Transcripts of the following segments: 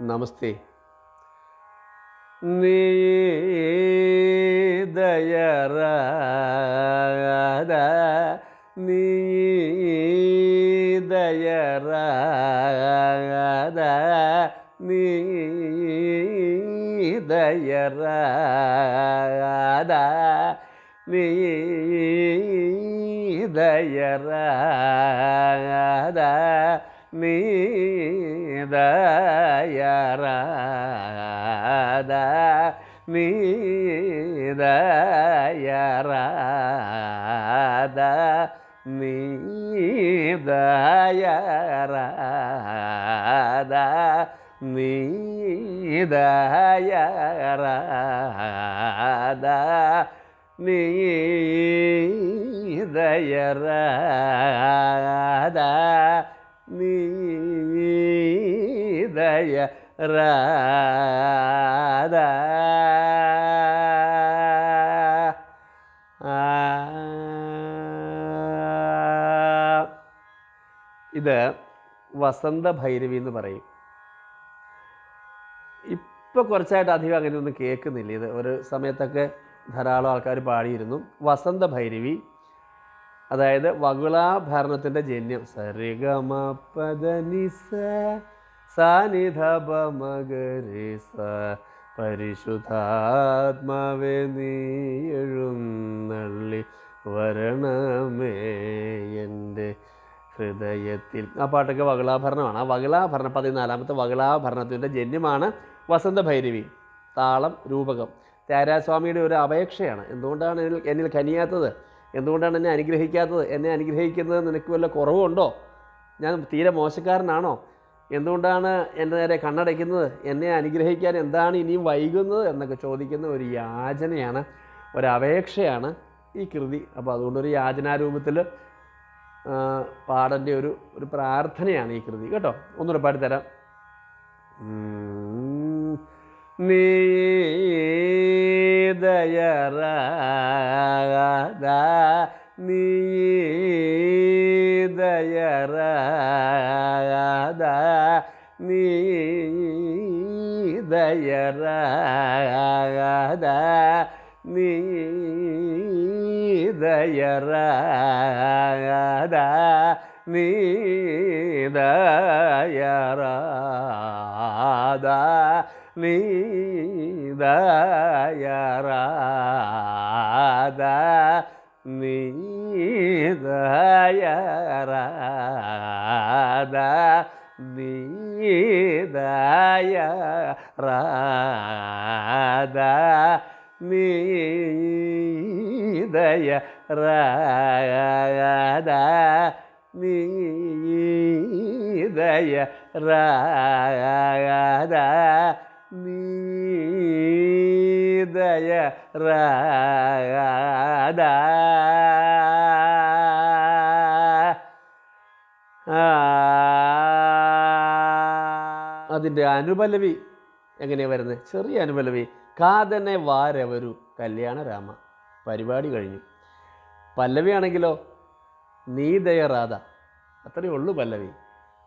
నమస్తే నీదయరా నీదయరా నీదయరా నీదయరా மீதயராத மீதயராத மீதயராத நீதயராத நீதயராத ദയറാത ഇത് വസന്ത ഭൈരവി എന്ന് പറയും. ഇപ്പോൾ കുറച്ചായിട്ട് അധികം അങ്ങനെയൊന്നും കേൾക്കുന്നില്ല. ഇത് ഒരു സമയത്തൊക്കെ ധാരാളം ആൾക്കാർ പാടിയിരുന്നു. വസന്ത ഭൈരവി അതായത് വകുളാഭരണത്തിന്റെ ജന്യം. സരിഗമ പദനിസ സാനിധപ മകരിസ എഴുന്നള്ളി വരണമേ എന്റെ ഹൃദയത്തിൽ. ആ പാട്ടൊക്കെ വകളാഭരണമാണ് ആ വകളാഭരണം പതിനാലാമത്തെ വകളാഭരണത്തിന്റെ ജന്യമാണ് വസന്തഭൈരവി. താളം രൂപകം. ത്യാരാസ്വാമിയുടെ ഒരു അപേക്ഷയാണ്. എന്തുകൊണ്ടാണ് എന്നിൽ എന്നിൽ കനിയാത്തത്? എന്തുകൊണ്ടാണ് എന്നെ അനുഗ്രഹിക്കാത്തത്? എന്നെ അനുഗ്രഹിക്കുന്നത് നിനക്ക് വല്ല കുറവുണ്ടോ? ഞാൻ തീരെ മോശക്കാരനാണോ? എന്തുകൊണ്ടാണ് എന്റെ നേരെ കണ്ണടയ്ക്കുന്നത്? എന്നെ അനുഗ്രഹിക്കാൻ എന്താണ് ഇനിയും വൈകുന്നത്? എന്നൊക്കെ ചോദിക്കുന്ന ഒരു യാചനയാണ് ഒരപേക്ഷയാണ് ഈ കൃതി. അപ്പോൾ അതുകൊണ്ടൊരു യാചനാരൂപത്തിൽ പാടന്റെ ഒരു ഒരു പ്രാർത്ഥനയാണ് ഈ കൃതി. കേട്ടോ? ഒന്നുകൂടെ പാടിത്തരാം. തരാം നീ ദയറാത നീ ദയറാത நீதயராத நீதயராத நீதயராத நீதயராத நீதயராத. നീതായ റാധ നീതയ റാധ നീതയ റാധ നീതയ റാധ ആ അതിന്റെ അനുപല്ലവി എങ്ങനെയാണ് വരുന്നത്? ചെറിയ അനുപല്ലവി കാതനെ വാരവരു കല്യാണ രാമ പരിപാടി കഴിഞ്ഞു. പല്ലവിയാണെങ്കിലോ നീതയ രാധ അത്രയേ ഉള്ളൂ പല്ലവി.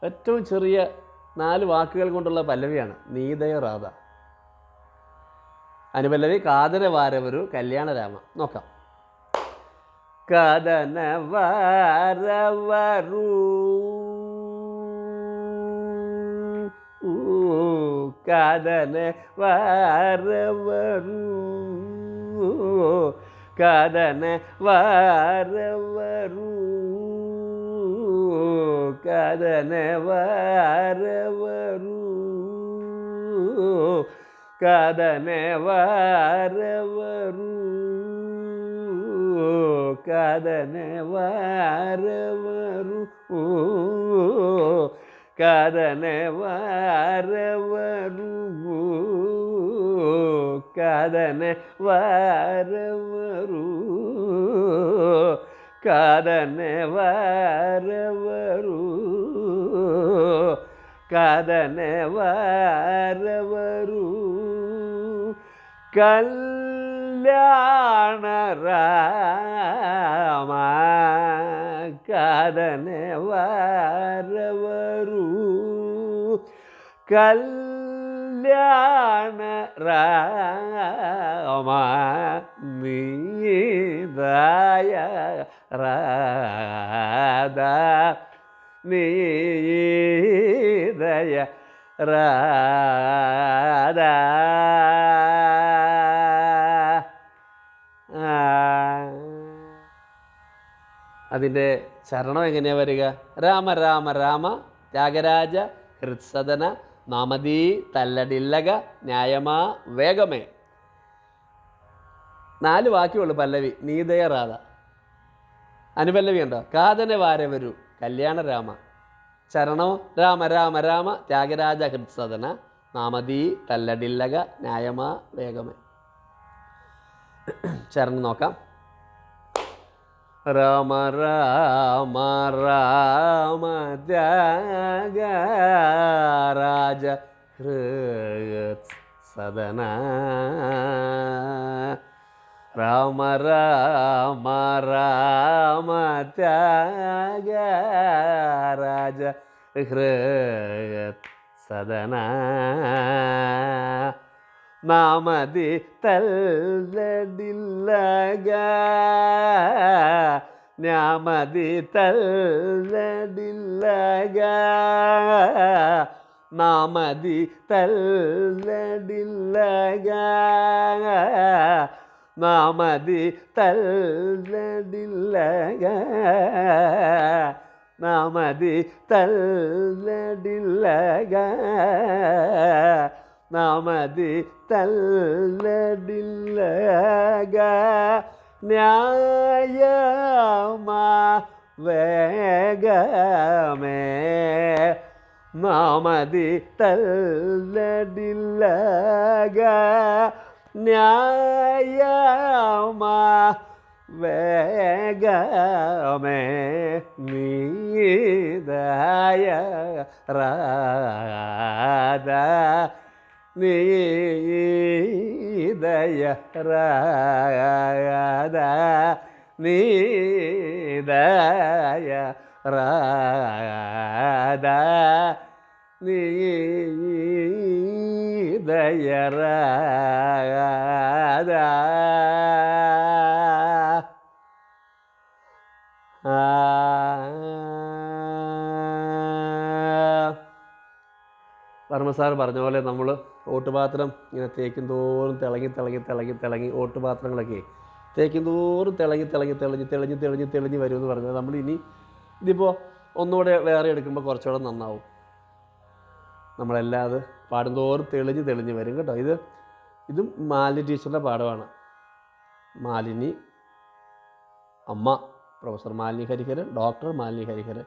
ഏറ്റവും ചെറിയ നാല് വാക്കുകൾ കൊണ്ടുള്ള പല്ലവിയാണ് നീതയ രാധ അനുപല്ലവി കാതന വാരവരു കല്യാണ രാമ നോക്കാം. കഥന വാരവരു. காதன வாரவரும் காதன வாரவரும் காதன வாரவரும் காதன வாரவரும் காதன வாரவரும் கதன வாரவரு கதன வாரவரு கதன வாரவரு கதன வாரவரு கல்யாண ராமா ಕಾದನೆ ವಾರವರು ಕಲ್ಯಾಣ ರಾಮ ನೀದಾಯ ರಾಧ അതിന്റെ ചരണം എങ്ങനെയാ വരിക? രാമ രാമ രാമ ത്യാഗരാജ ഹൃത്സദന നാമതീ തല്ലടില്ലക ന്യായമാ വേഗമേ. നാല് വാക്കിയുള്ളു പല്ലവി. നീതയ രാധ അനുപല്ലവി ഉണ്ടോ? കാതന വാരവരു കല്യാണ രാമ. ചരണോ രാമ രാമ രാമ ത്യാഗരാജ ഹൃത്സദന നാമതീ തല്ലടില്ലക ന്യായമാ വേഗമേ. ചരണം നോക്കാം. രാമ രാമ രാമ ത്യാഗ രാജ ഹൃത് സദന രാമ രാമ രാമ ത്യാഗ രാജ ഹൃത് സദന നാമതി തല്ലടില്ലക ഞാമതി തല്ലടില്ലക നാമതി തല്ലടില്ലക നാമതി തല്ലടില്ലക നാമതി തല്ലടില്ല ന്യായമാ വേഗമേ നാമതി തല്ലടില്ലക ന്യായമാ വേഗമേ നീതായ രാധ നീതയ രാധ നീതയ രാധ നീതയ വർമ്മ സാർ പറഞ്ഞ പോലെ നമ്മൾ ഓട്ടുപാത്രം ഇങ്ങനെ തേക്കും തോറും തിളങ്ങി തിളങ്ങി തിളങ്ങി തിളങ്ങി ഓട്ടുപാത്രങ്ങളൊക്കെ തേക്കും തോറും തിളങ്ങി തിളങ്ങി തിളഞ്ഞ് തെളിഞ്ഞ് തെളിഞ്ഞ് തെളിഞ്ഞ് വരുമെന്ന് പറഞ്ഞത്. നമ്മൾ ഇനി ഇതിപ്പോൾ ഒന്നുകൂടെ വേറെ എടുക്കുമ്പോൾ കുറച്ചുകൂടെ നന്നാവും. നമ്മളെല്ലാം അത് പാടുന്തോറും തെളിഞ്ഞ് തെളിഞ്ഞ് വരും കേട്ടോ. ഇത് ഇതും മാലിനി ടീച്ചറിന്റെ പാഠമാണ്. മാലിനി അമ്മ പ്രൊഫസർ മാലിനി ഹരിഹരൻ ഡോക്ടർ മാലിനി ഹരിഹരൻ.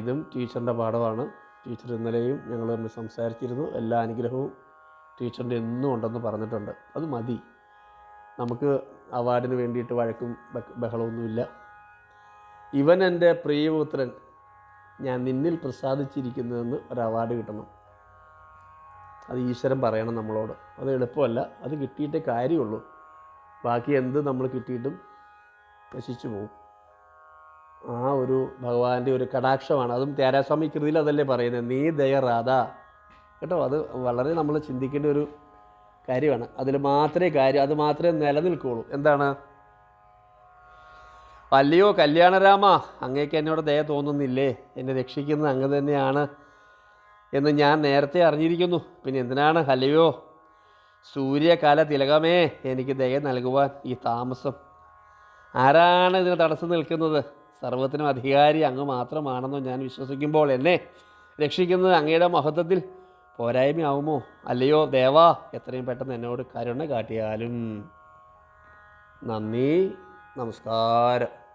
ഇതും ടീച്ചറിന്റെ പാഠമാണ്. ടീച്ചർ ഇന്നലെയും ഞങ്ങൾ തമ്മിൽ സംസാരിച്ചിരുന്നു. എല്ലാ അനുഗ്രഹവും ടീച്ചറിന്റെ എന്നും ഉണ്ടെന്ന് പറഞ്ഞിട്ടുണ്ട്. അത് മതി. നമുക്ക് അവാർഡിന് വേണ്ടിയിട്ട് വഴക്കും ബഹ- ബഹളമൊന്നുമില്ല. ഇവൻ എന്റെ പ്രിയപുത്രൻ. ഞാൻ നിന്നിൽ പ്രസാദിച്ചിരിക്കുന്നതെന്ന് ഒരു അവാർഡ് കിട്ടണം. അത് ഈശ്വരൻ പറയണം നമ്മളോട്. അത് എളുപ്പമല്ല. അത് കിട്ടിയിട്ടേ കാര്യമുള്ളൂ. ബാക്കി എന്ത് നമ്മൾ കിട്ടിയിട്ടും നശിച്ചു പോകും. ആ ഒരു ഭഗവാന്റെ ഒരു കടാക്ഷമാണ്. അതും ത്യാരാസ്വാമി കൃതിയിൽ അതല്ലേ പറയുന്നത്? നീ ദയ രാധ. കേട്ടോ? അത് വളരെ നമ്മൾ ചിന്തിക്കേണ്ട ഒരു കാര്യമാണ്. അതിൽ മാത്രമേ കാര്യം അത് മാത്രമേ നിലനിൽക്കുകയുള്ളൂ എന്താണ്? അല്ലയോ കല്യാണരാമ അങ്ങേക്ക് എന്നോട് ദയ തോന്നുന്നില്ലേ? എന്നെ രക്ഷിക്കുന്നത് അങ്ങ് തന്നെയാണ് എന്ന് ഞാൻ നേരത്തെ അറിഞ്ഞിരിക്കുന്നു. പിന്നെ എന്തിനാണ്? അല്ലയോ സൂര്യകാല തിലകമേ എനിക്ക് ദയ നൽകുവാൻ ഈ താമസം. ആരാണ് ഇതിന് തടസ്സം നിൽക്കുന്നത്? സർവത്തിനും അധികാരി അങ്ങ് മാത്രമാണെന്നോ ഞാൻ വിശ്വസിക്കുമ്പോൾ എന്നെ രക്ഷിക്കുന്നത് അങ്ങയുടെ മഹത്വത്തിൽ പോരായ്മയാവുമോ? അല്ലയോ ദേവാ എത്രയും പെട്ടെന്ന് എന്നോട് കരുണ കാട്ടിയാലും. നന്ദി നമസ്കാരം.